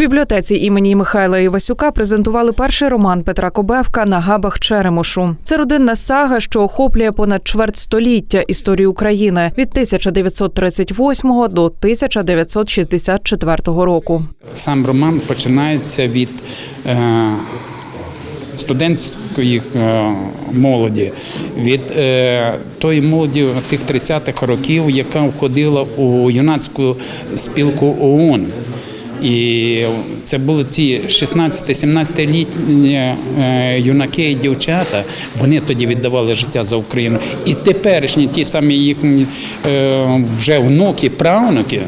бібліотеці імені Михайла Івасюка презентували перший роман Петра Кобевка на габах Черемошу. Це родинна сага, що охоплює понад чверть століття історії України від 1938 до 1964 року. Сам роман починається від е, студентської е, молоді, від е, тої молоді тих 30-х років, яка входила у юнацьку спілку ОУН. І це були ці 16-17-літні е, юнаки і дівчата. Вони тоді віддавали життя за Україну. І теперішні ті самі їхні е, вже внуки, правнуки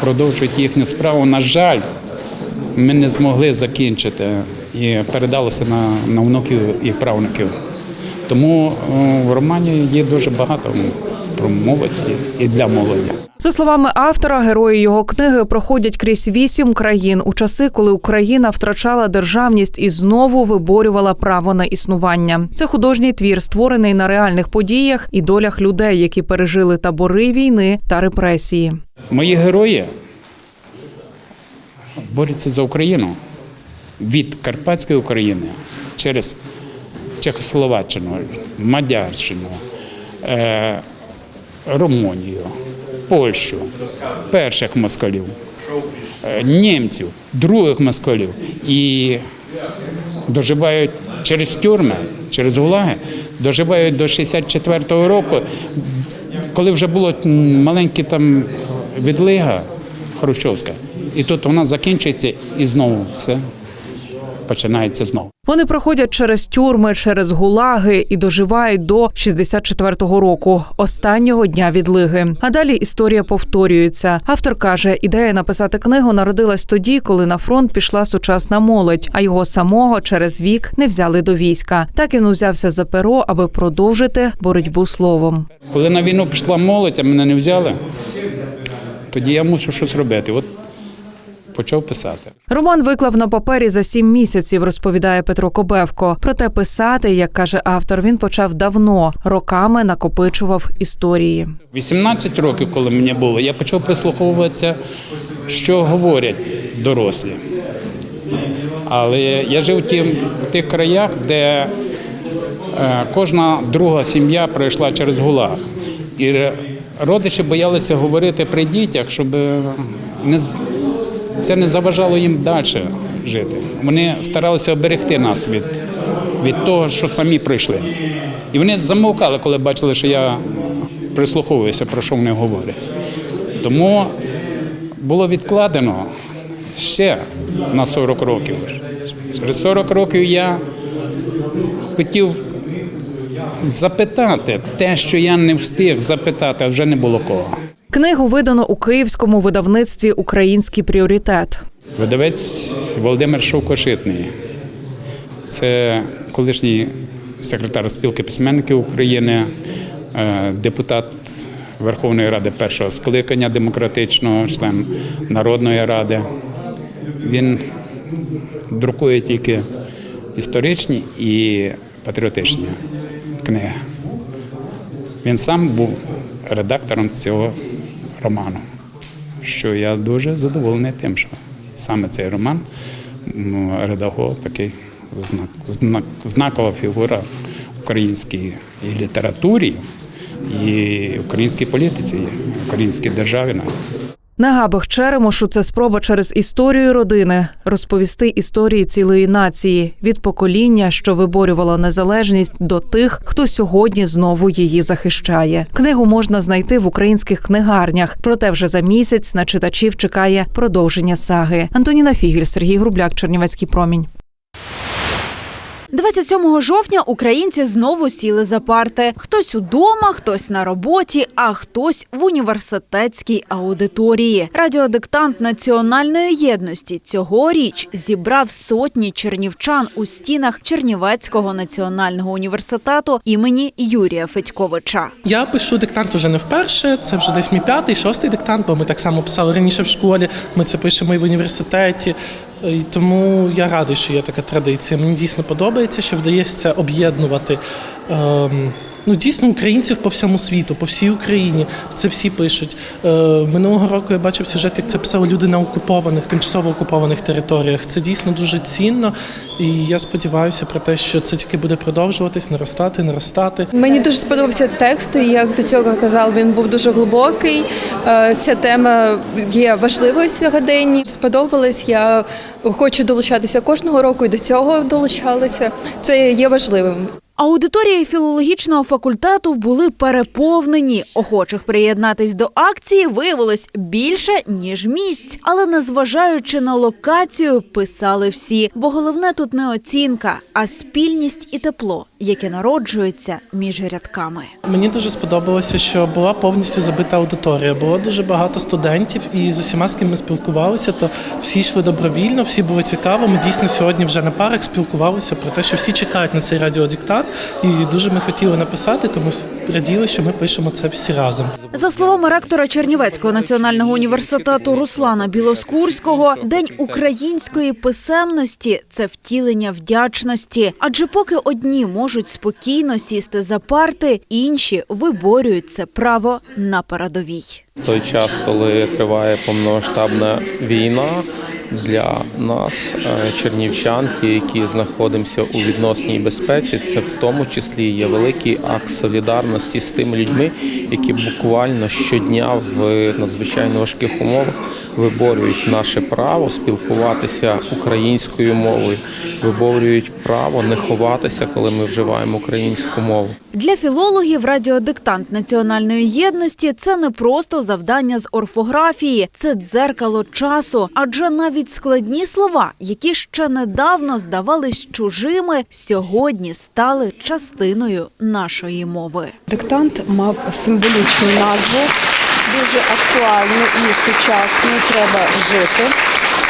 продовжують їхню справу. На жаль, ми не змогли закінчити і передалося на, на внуків і правнуків. Тому е, в романі є дуже багато про молодь і- для молоді. За словами автора, герої його книги проходять крізь вісім країн у часи, коли Україна втрачала державність і знову виборювала право на існування. Це художній твір, створений на реальних подіях і долях людей, які пережили табори війни та репресії. Мої герої борються за Україну від Карпатської України через Чехословаччину, Мадярщину, е, Румунію, Польщу, перших москалів, е, німців, других москалів. І доживають через тюрми, через гулаги, доживають до 64-го року, коли вже було м, маленьке там відлига Хрущовська, і тут вона закінчується і знову все починається знову. Вони проходять через тюрми, через гулаги і доживають до 64-го року, останнього дня відлиги. А далі історія повторюється. Автор каже, ідея написати книгу народилась тоді, коли на фронт пішла сучасна молодь, а його самого через вік не взяли до війська. Так він узявся за перо, аби продовжити боротьбу словом. Коли на війну пішла молодь, а мене не взяли, тоді я мушу щось робити. От почав писати. Роман виклав на папері за сім місяців, розповідає Петро Кобевко. Проте писати, як каже автор, він почав давно, роками накопичував історії. 18 років, коли мені було, я почав прислуховуватися, що говорять дорослі. Але я жив в в тих краях, де е, кожна друга сім'я пройшла через гулаг. І родичі боялися говорити при дітях, щоб е, не, це не заважало їм далі жити. Вони старалися оберегти нас від, від того, що самі пройшли. І вони замовкали, коли бачили, що я прислуховуюся, про що вони говорять. Тому було відкладено ще на 40 років. Через 40 років я хотів запитати те, що я не встиг запитати, а вже не було кого. Книгу видано у київському видавництві Український пріоритет. Видавець Володимир Шовкошитний. Це колишній секретар спілки письменників України, е, депутат Верховної Ради першого скликання демократичного, член Народної Ради. Він друкує тільки історичні і патріотичні книги. Він сам був редактором цього роману що я дуже задоволений тим, що саме цей роман редагував такий знак, знак, знакова фігура українській і літературі, і українській політиці, українській державі. навіть. На габах Черемошу це спроба через історію родини розповісти історії цілої нації від покоління, що виборювало незалежність, до тих, хто сьогодні знову її захищає. Книгу можна знайти в українських книгарнях, проте вже за місяць на читачів чекає продовження саги. Антоніна Фігель, Сергій Грубляк, Чернівецький промінь. 27 жовтня українці знову сіли за парти. Хтось удома, хтось на роботі, а хтось в університетській аудиторії. Радіодиктант національної єдності цьогоріч зібрав сотні чернівчан у стінах Чернівецького національного університету імені Юрія Федьковича. Я пишу диктант уже не вперше. Це вже десь мій п'ятий, шостий диктант, бо ми так само писали раніше в школі. Ми це пишемо і в університеті. І тому я радий, що є така традиція. Мені дійсно подобається, що вдається об'єднувати ем, ну, дійсно українців по всьому світу, по всій Україні. Це всі пишуть. Е, минулого року я бачив сюжет, як це писали люди на окупованих, тимчасово окупованих територіях. Це дійсно дуже цінно, і я сподіваюся про те, що це тільки буде продовжуватись, наростати, наростати. Мені дуже сподобався текст, і як до цього казав, він був дуже глибокий. Е, Ця тема є важливою сьогоденні. Сподобалась. Я хочу долучатися кожного року і до цього долучалася. Це є важливим. Аудиторії філологічного факультету були переповнені. Охочих приєднатись до акції виявилось більше ніж місць. Але незважаючи на локацію, писали всі. Бо головне тут не оцінка, а спільність і тепло, яке народжується між рядками. Мені дуже сподобалося, що була повністю забита аудиторія. Було дуже багато студентів, і з усіма, з ким ми спілкувалися, то всі йшли добровільно, всі були цікаво. Ми дійсно сьогодні вже на парах спілкувалися про те, що всі чекають на цей радіодиктат, і дуже ми хотіли написати, тому раділи, що ми пишемо це всі разом. За словами ректора Чернівецького національного університету Руслана Білоскурського, день української писемності це втілення вдячності. Адже поки одні можуть спокійно сісти за парти, інші виборюють це право на передовій. Той час, коли триває повномасштабна війна, для нас, е, чернівчанки, які знаходимося у відносній безпеці, це в тому числі є великий акт солідарності з тими людьми, які буквально щодня в надзвичайно важких умовах виборюють наше право спілкуватися українською мовою, виборюють право не ховатися, коли ми вживаємо українську мову. Для філологів радіодиктант національної єдності це не просто завдання з орфографії, це дзеркало часу. Адже навіть складні слова, які ще недавно здавались чужими, сьогодні стали частиною нашої мови. Диктант мав символічну назву, дуже актуальну і сучасну. Треба жити.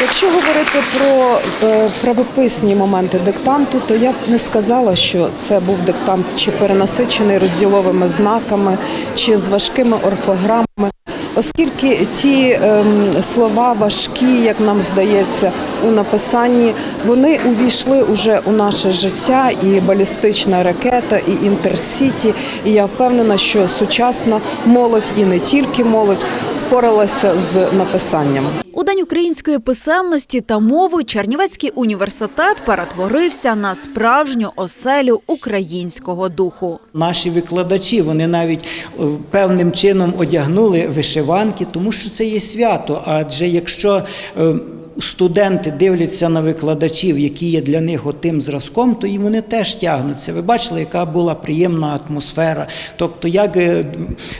Якщо говорити про е, правописні моменти диктанту, то я б не сказала, що це був диктант чи перенасичений розділовими знаками, чи з важкими орфограмами. Оскільки ті ем, слова важкі, як нам здається, у написанні, вони увійшли уже у наше життя, і балістична ракета, і інтерсіті. І я впевнена, що сучасна молодь і не тільки молодь впоралася з написанням. У день української писемності та мови Чернівецький університет перетворився на справжню оселю українського духу. Наші викладачі вони навіть е, певним чином одягнули вишиванки, тому що це є свято. Адже якщо е, студенти дивляться на викладачів, які є для них отим зразком, то і вони теж тягнуться. Ви бачили, яка була приємна атмосфера, тобто як е,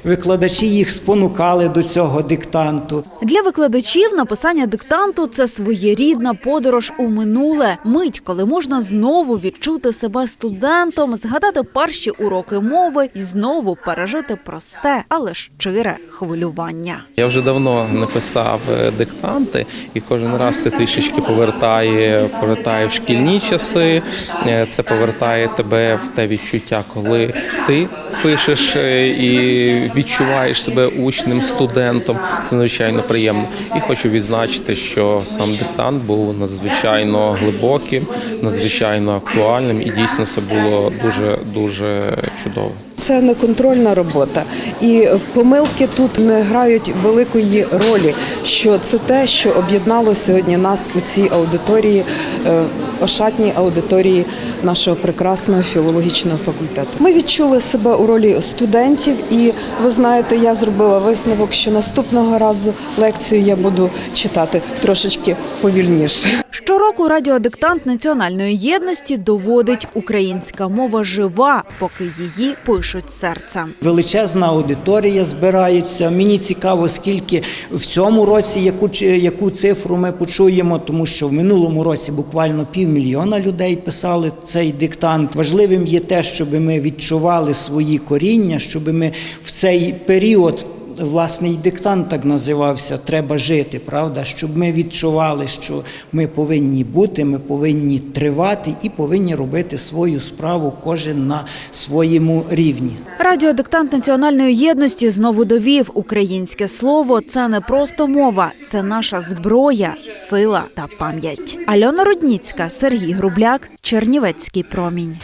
викладачі їх спонукали до цього диктанту. Для викладачів написання диктанту це своєрідна подорож у минуле. Мить, коли можна знову відчути себе студентом, згадати перші уроки мови і знову пережити просте, але щире хвилювання. Я вже давно не писав е, диктанти, і кожен раз це трішечки повертає, повертає в шкільні часи. Е, Це повертає тебе в те відчуття, коли ти пишеш е, і відчуваєш себе учнем, студентом. Це надзвичайно приємно. І хочу відзначити, що сам диктант був надзвичайно глибоким, надзвичайно актуальним, і дійсно це було дуже дуже чудово. Це не контрольна робота, і помилки тут не грають великої ролі. Що це те, що об'єднало сьогодні нас у цій аудиторії, е, ошатній аудиторії нашого прекрасного філологічного факультету. Ми відчули себе у ролі студентів, і ви знаєте, я зробила висновок, що наступного разу лекцію я буду читати трошечки повільніше. Щороку радіодиктант національної єдності доводить українська мова жива, поки її пишуть серце. Величезна аудиторія збирається. Мені цікаво, скільки в цьому році яку яку цифру ми почуємо, тому що в минулому році буквально півмільйона людей писали цей диктант. Важливим є те, щоб ми відчували свої коріння, щоб ми в цей період. Власне, і диктант так називався Треба жити, правда, щоб ми відчували, що ми повинні бути, ми повинні тривати і повинні робити свою справу кожен на своєму рівні. Радіодиктант національної єдності знову довів українське слово це не просто мова, це наша зброя, сила та пам'ять. Альона Рудніцька, Сергій Грубляк, Чернівецький промінь.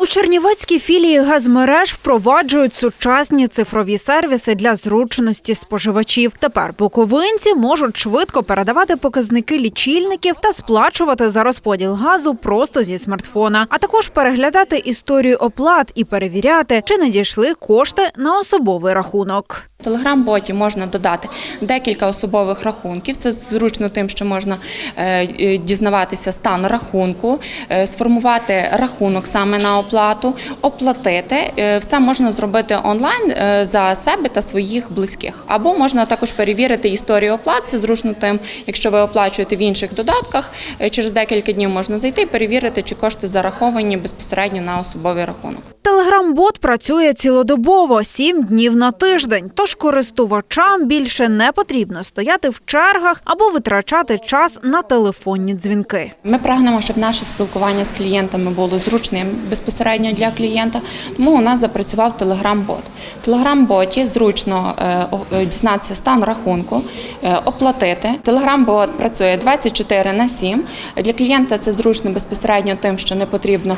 У Чернівецькій філії газмереж впроваджують сучасні цифрові сервіси для зручності споживачів. Тепер буковинці можуть швидко передавати показники лічильників та сплачувати за розподіл газу просто зі смартфона, а також переглядати історію оплат і перевіряти, чи надійшли кошти на особовий рахунок. Телеграм-боті можна додати декілька особових рахунків. Це зручно тим, що можна е, е, дізнаватися стан рахунку, е, сформувати рахунок саме на оплату, оплатити. Все можна зробити онлайн за себе та своїх близьких. Або можна також перевірити історію оплат. Це зручно тим, якщо ви оплачуєте в інших додатках. Через декілька днів можна зайти і перевірити, чи кошти зараховані безпосередньо на особовий рахунок. Телеграм-бот працює цілодобово, сім днів на тиждень. Тож користувачам більше не потрібно стояти в чергах або витрачати час на телефонні дзвінки. Ми прагнемо, щоб наше спілкування з клієнтами було зручним безпосередньо для клієнта. Тому у нас запрацював Telegram-бот. В Telegram-боті зручно е, е, дізнатися стан рахунку, е, оплатити. Telegram-бот працює 24 на 7. Для клієнта це зручно безпосередньо тим, що не потрібно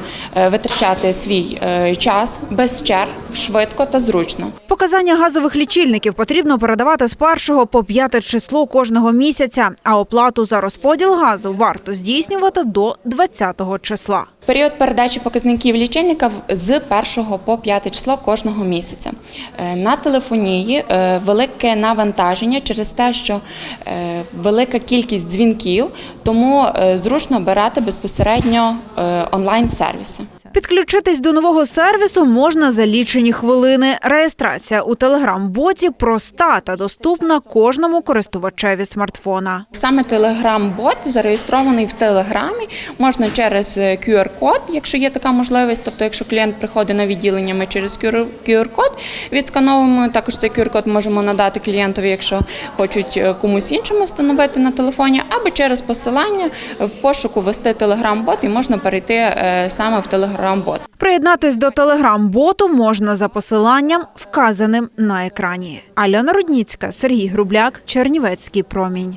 витрачати свій час без черг, швидко та зручно. Показання газових лічильників потрібно передавати з 1 по 5 число кожного місяця, а оплату за розподіл газу варто здійснювати до 20 числа. Період передачі показників лічильника з 1 по 5 число кожного місяця. Е, На телефонії е, велике навантаження через те, що е, велика кількість дзвінків, тому зручно обирати безпосередньо онлайн-сервіси. Підключитись до нового сервісу можна за лічені хвилини. Реєстрація у телеграм-боті проста та доступна кожному користувачеві смартфона. Саме Telegram-бот зареєстрований в Телеграмі. Можна через е, QR-код, якщо є така можливість. Тобто, якщо клієнт приходить на відділення, ми через QR-код відскановуємо. Також цей QR-код можемо надати клієнтові, якщо хочуть е, комусь іншому встановити на телефоні, або через посилання в пошуку ввести Telegram-бот і можна перейти е, саме в Telegram-бот. Приєднатись до телеграм-боту можна за посиланням, вказаним на екрані. Альона Рудніцька, Сергій Грубляк, Чернівецький промінь.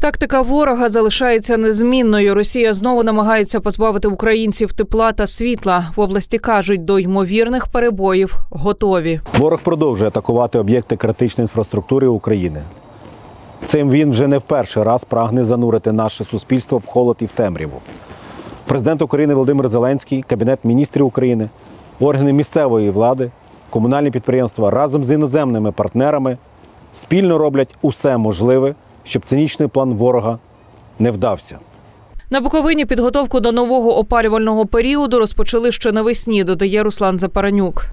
Тактика ворога залишається незмінною. Росія знову намагається позбавити українців тепла та світла. В області кажуть, до ймовірних перебоїв готові. Ворог продовжує атакувати об'єкти критичної інфраструктури України. Цим він вже не в перший раз прагне занурити наше суспільство в холод і в темряву. Президент України Володимир Зеленський, Кабінет міністрів України, органи місцевої влади, комунальні підприємства разом з іноземними партнерами спільно роблять усе можливе, щоб цинічний план ворога не вдався. На Буковині підготовку до нового опалювального періоду розпочали ще навесні, додає Руслан Запаранюк.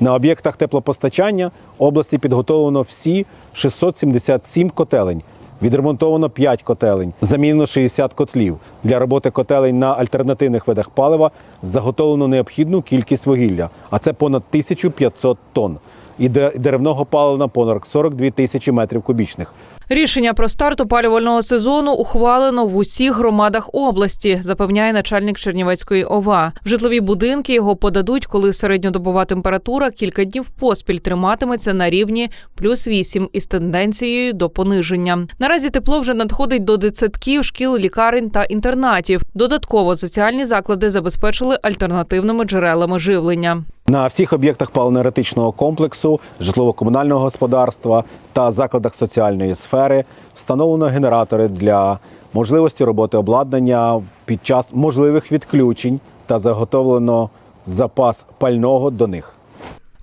На об'єктах теплопостачання області підготовлено всі 677 котелень. Відремонтовано 5 котелень, замінено 60 котлів. Для роботи котелень на альтернативних видах палива заготовлено необхідну кількість вугілля, а це понад 1500 тонн. І деревного палива на понад 42 тисячі метрів кубічних. Рішення про старт опалювального сезону ухвалено в усіх громадах області, запевняє начальник Чернівецької ОВА. В житлові будинки його подадуть, коли середньодобова температура кілька днів поспіль триматиметься на рівні плюс 8 із тенденцією до пониження. Наразі тепло вже надходить до дитсадків, шкіл, лікарень та інтернатів. Додатково соціальні заклади забезпечили альтернативними джерелами живлення. На всіх об'єктах паливно-енергетичного комплексу, житлово-комунального господарства та закладах соціальної сфери встановлено генератори для можливості роботи обладнання під час можливих відключень та заготовлено запас пального до них.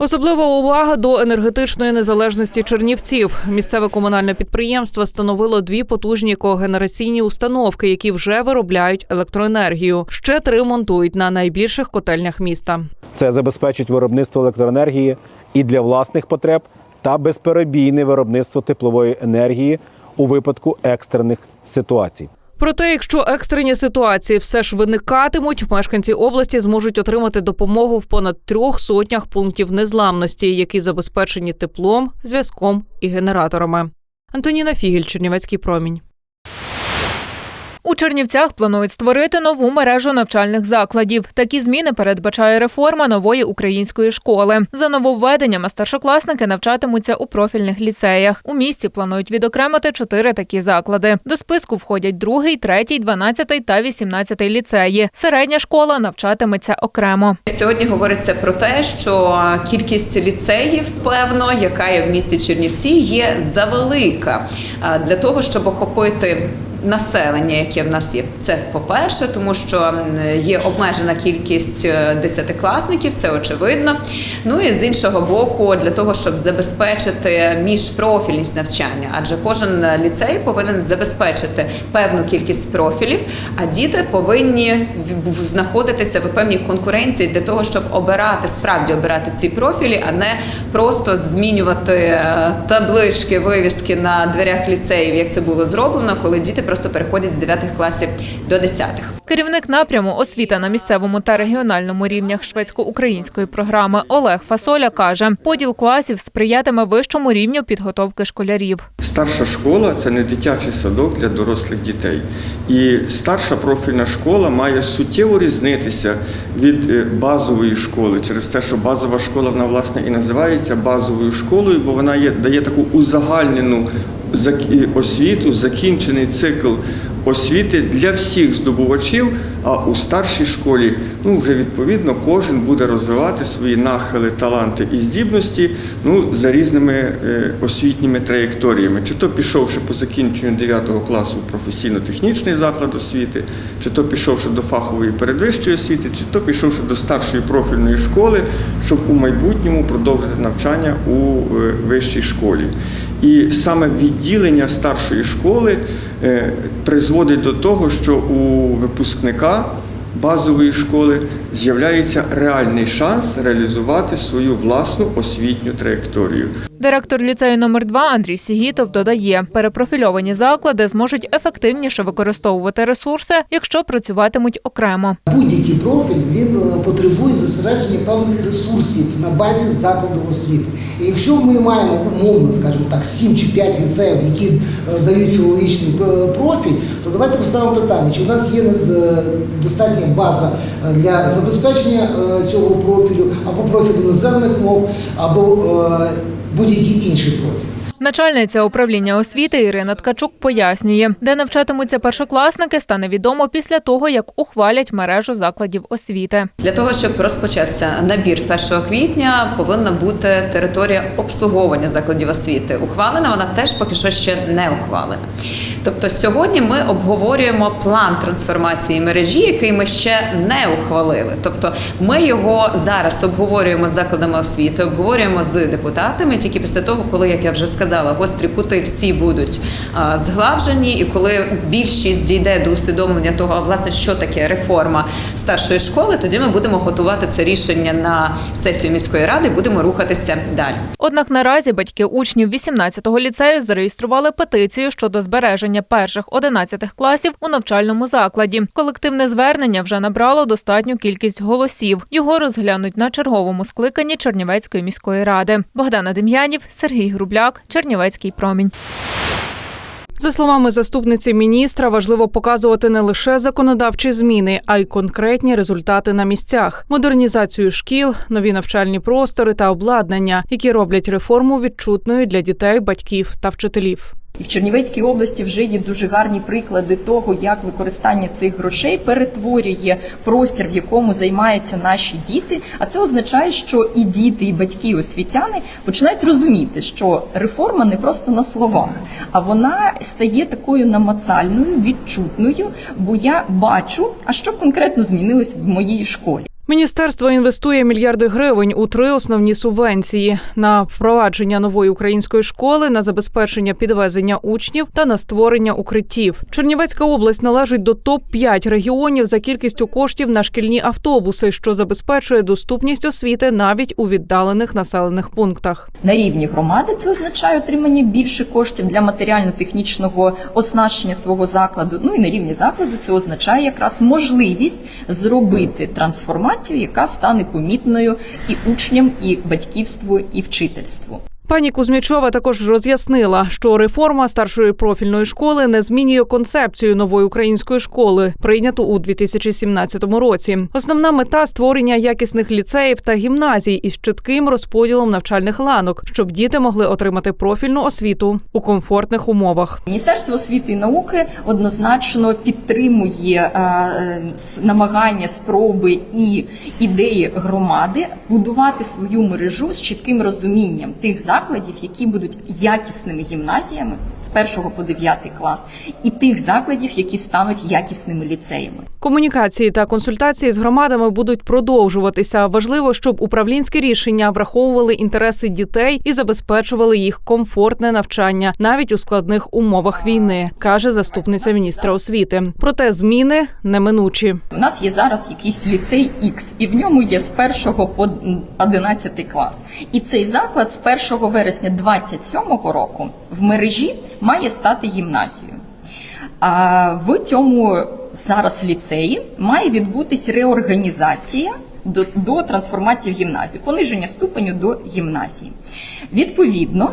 Особлива увага до енергетичної незалежності чернівців. Місцеве комунальне підприємство встановило дві потужні когенераційні установки, які вже виробляють електроенергію. Ще три монтують на найбільших котельнях міста. Це забезпечить виробництво електроенергії і для власних потреб та безперебійне виробництво теплової енергії у випадку екстрених ситуацій. Проте, якщо екстрені ситуації все ж виникатимуть, мешканці області зможуть отримати допомогу в понад трьох сотнях пунктів незламності, які забезпечені теплом, зв'язком і генераторами. Антоніна Фігель, Чернівецький промінь. У Чернівцях планують створити нову мережу навчальних закладів. Такі зміни передбачає реформа нової української школи. За нововведеннями старшокласники навчатимуться у профільних ліцеях. У місті планують відокремити чотири такі заклади. До списку входять другий, третій, дванадцятий та вісімнадцятий ліцеї. Середня школа навчатиметься окремо. Сьогодні говориться про те, що кількість ліцеїв, певно, яка є в місті Чернівці, є завелика для того, щоб охопити. Населення, яке в нас є, це по-перше, тому що є обмежена кількість е, десятикласників, це очевидно. Ну і з іншого боку, для того, щоб забезпечити міжпрофільність навчання, адже кожен ліцей повинен забезпечити певну кількість профілів, а діти повинні знаходитися в певній конкуренції для того, щоб обирати справді обирати ці профілі, а не просто змінювати е, таблички, вивіски на дверях ліцеїв, як це було зроблено, коли діти просто переходять з 9 класів до 10. Керівник напряму освіта на місцевому та регіональному рівнях шведсько-української програми Олег Фасоля каже, поділ класів сприятиме вищому рівню підготовки школярів. Старша школа це не дитячий садок для дорослих дітей. І старша профільна школа має суттєво різнитися від е, базової школи через те, що базова школа вона власне і називається базовою школою, бо вона є, дає таку узагальнену освіту, закінчений цикл освіти для всіх здобувачів. А у старшій школі, ну вже відповідно, кожен буде розвивати свої нахили, таланти і здібності ну, за різними е, освітніми траєкторіями. Чи то пішовши по закінченню 9 класу в професійно-технічний заклад освіти, чи то пішовши до фахової передвищої освіти, чи то пішовши до старшої профільної школи, щоб у майбутньому продовжити навчання у е, вищій школі. І саме відділення старшої школи е, призводить до того, що у випускника tá? Базової школи з'являється реальний шанс реалізувати свою власну освітню траєкторію. Директор ліцею номер 2 Андрій Сігітов додає, перепрофільовані заклади зможуть ефективніше використовувати ресурси, якщо працюватимуть окремо. Будь-який профіль він е, потребує зосередження певних ресурсів на базі закладу освіти. І якщо ми маємо умовно, скажімо так, 7 чи 5 ліцеїв, які е, дають філологічний е, профіль, то давайте поставимо питання, чи у нас є е, база е, для забезпечення е, цього профілю або профілю іноземних мов, або е, будь-який інший профіль. Начальниця управління освіти Ірина Ткачук пояснює, де навчатимуться першокласники, стане відомо після того, як ухвалять мережу закладів освіти. Для того, щоб розпочався набір 1 квітня, повинна бути територія обслуговування закладів освіти. Ухвалена вона теж поки що ще не ухвалена. Тобто сьогодні ми обговорюємо план трансформації мережі, який ми ще не ухвалили. Тобто ми його зараз обговорюємо з закладами освіти, обговорюємо з депутатами тільки після того, коли, як я вже сказала, гострі кути всі будуть згладжені, і коли більшість дійде до усвідомлення того, власне, що таке реформа старшої школи, тоді ми будемо готувати це рішення на сесію міської ради, будемо рухатися далі. Однак наразі батьки учнів 18-го ліцею зареєстрували петицію щодо збереження перших 11 класів у навчальному закладі. Колективне звернення вже набрало достатню кількість голосів. Його розглянуть на черговому скликанні Чернівецької міської ради. Богдана Дем'янів, Сергій Грубляк, Чернівецький промінь. За словами заступниці міністра, важливо показувати не лише законодавчі зміни, а й конкретні результати на місцях: модернізацію шкіл, нові навчальні простори та обладнання, які роблять реформу відчутною для дітей, батьків та вчителів. І в Чернівецькій області вже є дуже гарні приклади того, як використання цих грошей перетворює простір, в якому займаються наші діти. А це означає, що і діти, і батьки, і освітяни починають розуміти, що реформа не просто на словах, а вона стає такою намацальною, відчутною. Бо я бачу, а що конкретно змінилось в моїй школі. Міністерство інвестує мільярди гривень у три основні субвенції: на впровадження нової української школи, на забезпечення підвезення учнів та на створення укриттів. Чернівецька область належить до топ 5 регіонів за кількістю коштів на шкільні автобуси, що забезпечує доступність освіти навіть у віддалених населених пунктах. На рівні громади це означає отримання більше коштів для матеріально-технічного оснащення свого закладу. Ну і на рівні закладу це означає якраз можливість зробити трансформацію, яка стане помітною і учням, і батьківству, і вчительству. Пані Кузьмічова також роз'яснила, що реформа старшої профільної школи не змінює концепцію нової української школи, прийняту у 2017 році. Основна мета створення якісних ліцеїв та гімназій із чітким розподілом навчальних ланок, щоб діти могли отримати профільну освіту у комфортних умовах. Міністерство освіти і науки однозначно підтримує е, е, намагання, спроби і ідеї громади будувати свою мережу з чітким розумінням тих закладів, які будуть якісними гімназіями з 1 по 9 клас, і тих закладів, які стануть якісними ліцеями. Комунікації та консультації з громадами будуть продовжуватися. Важливо, щоб управлінські рішення враховували інтереси дітей і забезпечували їх комфортне навчання навіть у складних умовах війни, каже заступниця міністра освіти. Проте зміни неминучі. У нас є зараз якийсь ліцей X, і в ньому є з 1 по 11 клас. І цей заклад з 1 вересня 27 року в мережі має стати гімназією. А в цьому зараз ліцеї має відбутись реорганізація до, до трансформації в гімназію, пониження ступеню до гімназії. Відповідно,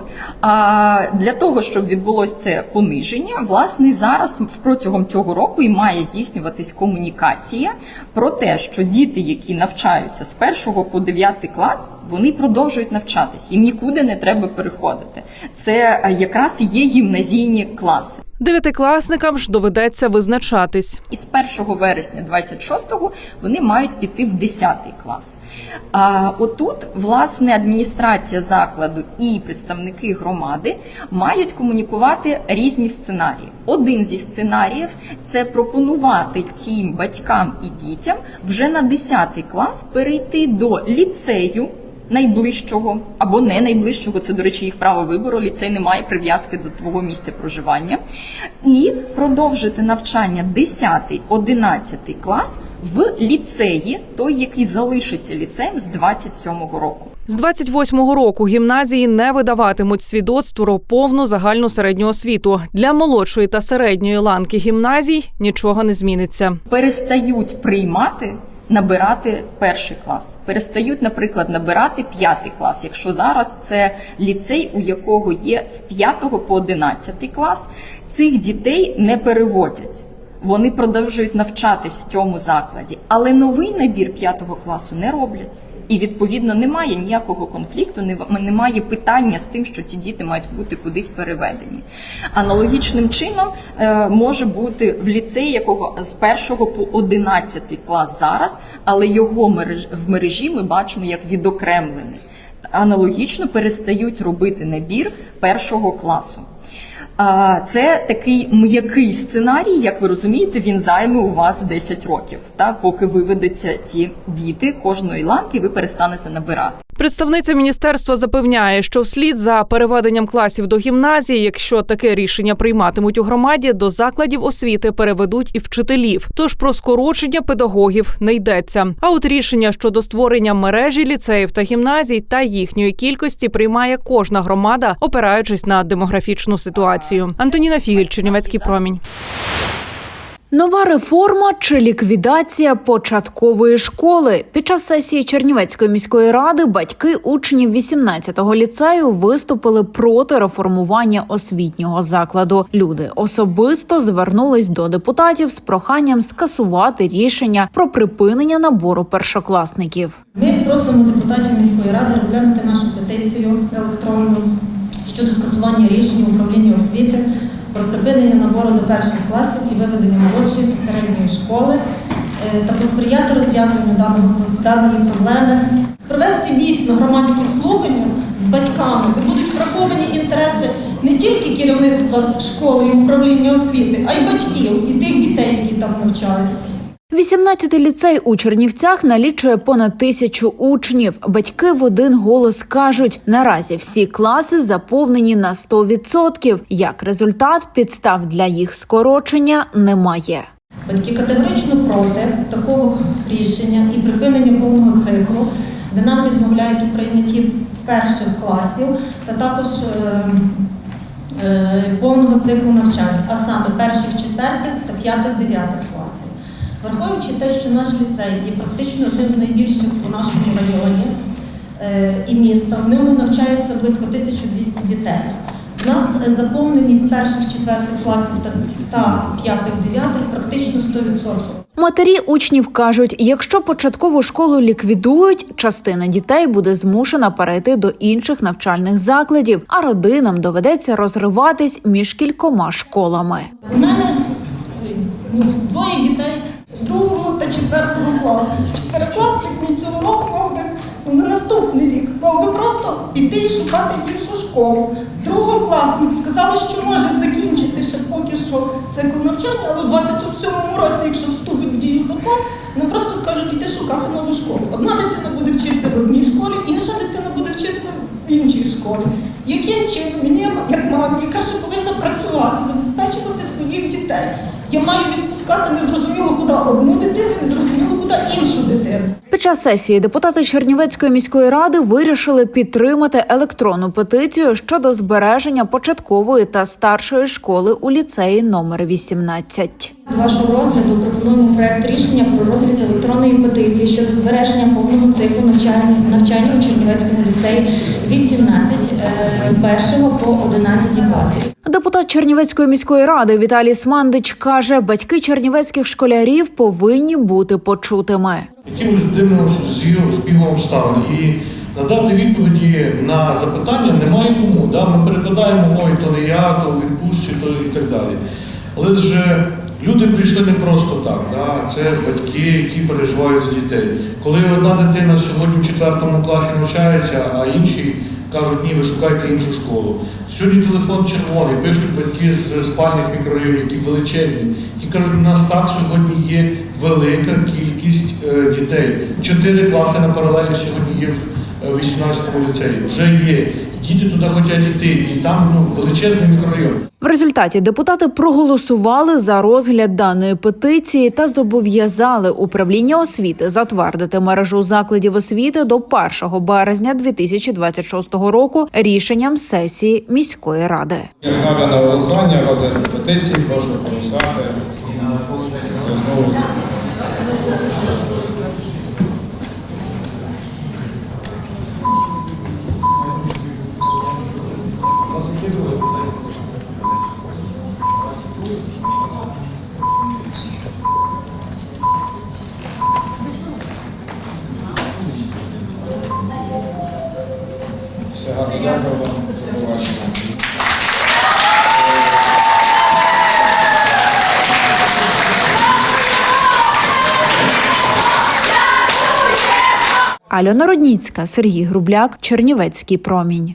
для того, щоб відбулось це пониження, власне, зараз протягом цього року і має здійснюватись комунікація про те, що діти, які навчаються з 1 по 9 клас, вони продовжують навчатись, їм нікуди не треба переходити. Це якраз і є гімназійні класи. Дев'ятикласникам ж доведеться визначатись. І з 1 вересня 26-го вони мають піти в 10 клас. А отут, власне, адміністрація закладу і представники громади мають комунікувати різні сценарії. Один зі сценаріїв це пропонувати цим батькам і дітям вже на 10 клас перейти до ліцею. Найближчого або не найближчого, це, до речі, їх право вибору. Ліцей не має прив'язки до твого місця проживання, і продовжити навчання 10-11 клас в ліцеї, той, який залишиться ліцеєм з 27-го року. З 28-го року гімназії не видаватимуть свідоцтво про повну загальну середню освіту. Для молодшої та середньої ланки гімназій нічого не зміниться. Перестають приймати. Набирати перший клас, перестають, наприклад, набирати п'ятий клас. Якщо зараз це ліцей, у якого є з 5 по 11 клас, цих дітей не переводять. Вони продовжують навчатись в цьому закладі, але новий набір п'ятого класу не роблять. І відповідно немає ніякого конфлікту, нема- немає питання з тим, що ці діти мають бути кудись переведені. Аналогічним чином е, може бути в ліцеї, якого з 1 по 11 клас зараз, але його в мережі ми бачимо як відокремлений. Аналогічно перестають робити набір першого класу. Це такий м'який сценарій, як ви розумієте, він займе у вас 10 років, та поки виведуться ті діти кожної ланки, ви перестанете набирати. Представниця міністерства запевняє, що вслід за переведенням класів до гімназії, якщо таке рішення прийматимуть у громаді, до закладів освіти переведуть і вчителів. Тож про скорочення педагогів не йдеться. А от рішення щодо створення мережі ліцеїв та гімназій та їхньої кількості приймає кожна громада, опираючись на демографічну ситуацію. Антоніна Фігель, Чернівецький промінь. Нова реформа чи ліквідація початкової школи під час сесії Чернівецької міської ради батьки учнів 18-го ліцею виступили проти реформування освітнього закладу. Люди особисто звернулись до депутатів з проханням скасувати рішення про припинення набору першокласників. Ми просимо депутатів міської ради розглянути нашу петицію електронну щодо скасування рішення управління освіти про припинення набору до перших класів і виведення молодшої середньої школи е, та посприяти розв'язанню даної проблеми. Провести дійсно громадські слухання з батьками, де будуть враховані інтереси не тільки керівництва школи і управління освіти, а й батьків і тих дітей, які там навчаються. 18-й ліцей у Чернівцях налічує понад тисячу учнів. Батьки в один голос кажуть, наразі всі класи заповнені на 100%. Як результат, підстав для їх скорочення немає. Батьки категорично проти такого рішення і припинення повного циклу, де нам відмовляють у прийнятті перших класів та також е, е, повного циклу навчання, а саме перших, четвертих та п'ятих, дев'ятих. Враховуючи те, що наш ліцей є практично одним з найбільших у нашому районі, е, і міста. В ньому навчається близько 1200 дітей. У нас е, заповненість перших четвертих класів та, та п'ятих дев'ятих практично 100%. Матері учнів кажуть, якщо початкову школу ліквідують, частина дітей буде змушена перейти до інших навчальних закладів, а родинам доведеться розриватись між кількома школами. У мене ну, двоє дітей другого та четвертого класу. Чотирикласник мій цього року мав би ну, на наступний рік мав би просто піти і шукати іншу школу. Другокласник сказали, що може закінчити ще поки що цикл навчання, але у 27-му році, якщо вступить в дію закон, вони просто скажуть іти шукати нову школу. Одна дитина буде вчитися в одній школі, інша дитина буде вчитися в іншій школі. Яким чином мені, як мамі, яка ще повинна працювати, забезпечувати своїх дітей? Я маю відпускати незрозуміло куди одну дитину, незрозуміло куди іншу дитину. Під час сесії депутати Чернівецької міської ради вирішили підтримати електронну петицію щодо збереження початкової та старшої школи у ліцеї номер 18. До вашого розгляду пропонуємо проект рішення про розгляд електронної петиції щодо збереження повного циклу навчання, навчання у Чернівецькому ліцеї 18 е, 1 по 11 класів. Депутат Чернівецької міської ради Віталій Смандич каже, батьки чернівецьких школярів повинні бути почутими. Якимось дивним збігом обставин. І надати відповіді на запитання немає кому. Да? Ми перекладаємо, ой, то не я, то відпустці, то і так далі. Але ж люди прийшли не просто так. Да? Це батьки, які переживають за дітей. Коли одна дитина сьогодні в четвертому класі навчається, а інші кажуть, ні, ви шукайте іншу школу. Сьогодні телефон червоний, пишуть батьки з спальних мікрорайонів, які величезні, які кажуть, у нас так сьогодні є велика кількість е, дітей. Чотири класи на паралелі сьогодні є в е, 18-му ліцеї. Вже є. Діти туди хочуть йти, і там ну, величезний мікрорайон. В результаті депутати проголосували за розгляд даної петиції та зобов'язали управління освіти затвердити мережу закладів освіти до 1 березня 2026 року рішенням сесії міської ради. Я ставлю на голосування розгляд петиції. Прошу голосувати за основу. Альона Родніцька, Сергій Грубляк, Чернівецький промінь.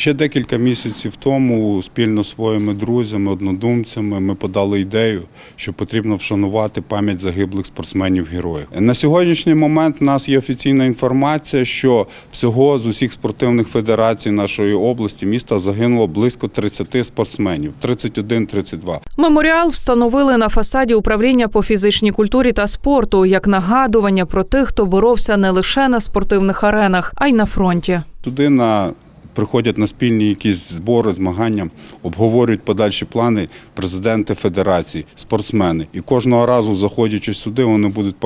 Ще декілька місяців тому спільно зі своїми друзями, однодумцями ми подали ідею, що потрібно вшанувати пам'ять загиблих спортсменів-героїв. На сьогоднішній момент у нас є офіційна інформація, що всього з усіх спортивних федерацій нашої області міста загинуло близько 30 спортсменів 31-32. Меморіал встановили на фасаді управління по фізичній культурі та спорту як нагадування про тих, хто боровся не лише на спортивних аренах, а й на фронті. Туди на приходять на спільні якісь збори, змагання, обговорюють подальші плани президенти федерацій, спортсмени. І кожного разу, заходячи сюди, вони будуть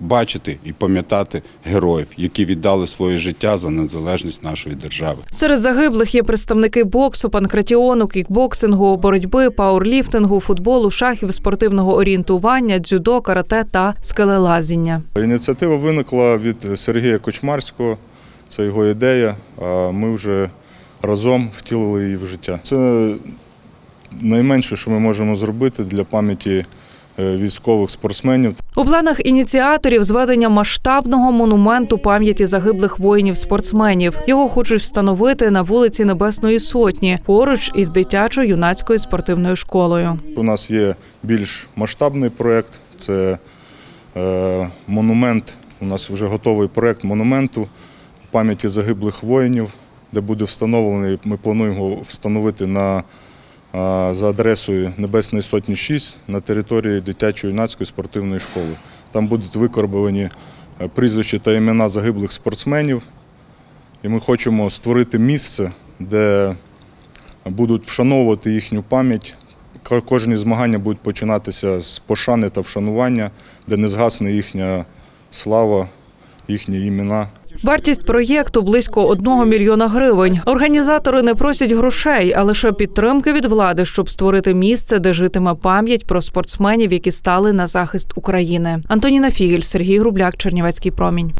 бачити і пам'ятати героїв, які віддали своє життя за незалежність нашої держави. Серед загиблих є представники боксу, панкратіону, кікбоксингу, боротьби, пауерліфтингу, футболу, шахів, спортивного орієнтування, дзюдо, карате та скелелазіння. Ініціатива виникла від Сергія Кочмарського, це його ідея, а ми вже разом втілили її в життя. Це найменше, що ми можемо зробити для пам'яті е, військових спортсменів. У планах ініціаторів зведення масштабного монументу пам'яті загиблих воїнів-спортсменів. Його хочуть встановити на вулиці Небесної Сотні поруч із дитячою юнацькою спортивною школою. У нас є більш масштабний проєкт, це е, монумент. У нас вже готовий проєкт монументу пам'яті загиблих воїнів, де буде встановлений. Ми плануємо встановити на, за адресою Небесної Сотні 6 на території дитячої юнацької спортивної школи. Там будуть викорбовані е, прізвища та імена загиблих спортсменів. І ми хочемо створити місце, де будуть вшановувати їхню пам'ять. Кожні змагання будуть починатися з пошани та вшанування, де не згасне їхня слава їхні імена. Вартість проєкту близько одного мільйона гривень. Організатори не просять грошей, а лише підтримки від влади, щоб створити місце, де житиме пам'ять про спортсменів, які стали на захист України. Антоніна Фігель, Сергій Грубляк, Чернівецький промінь.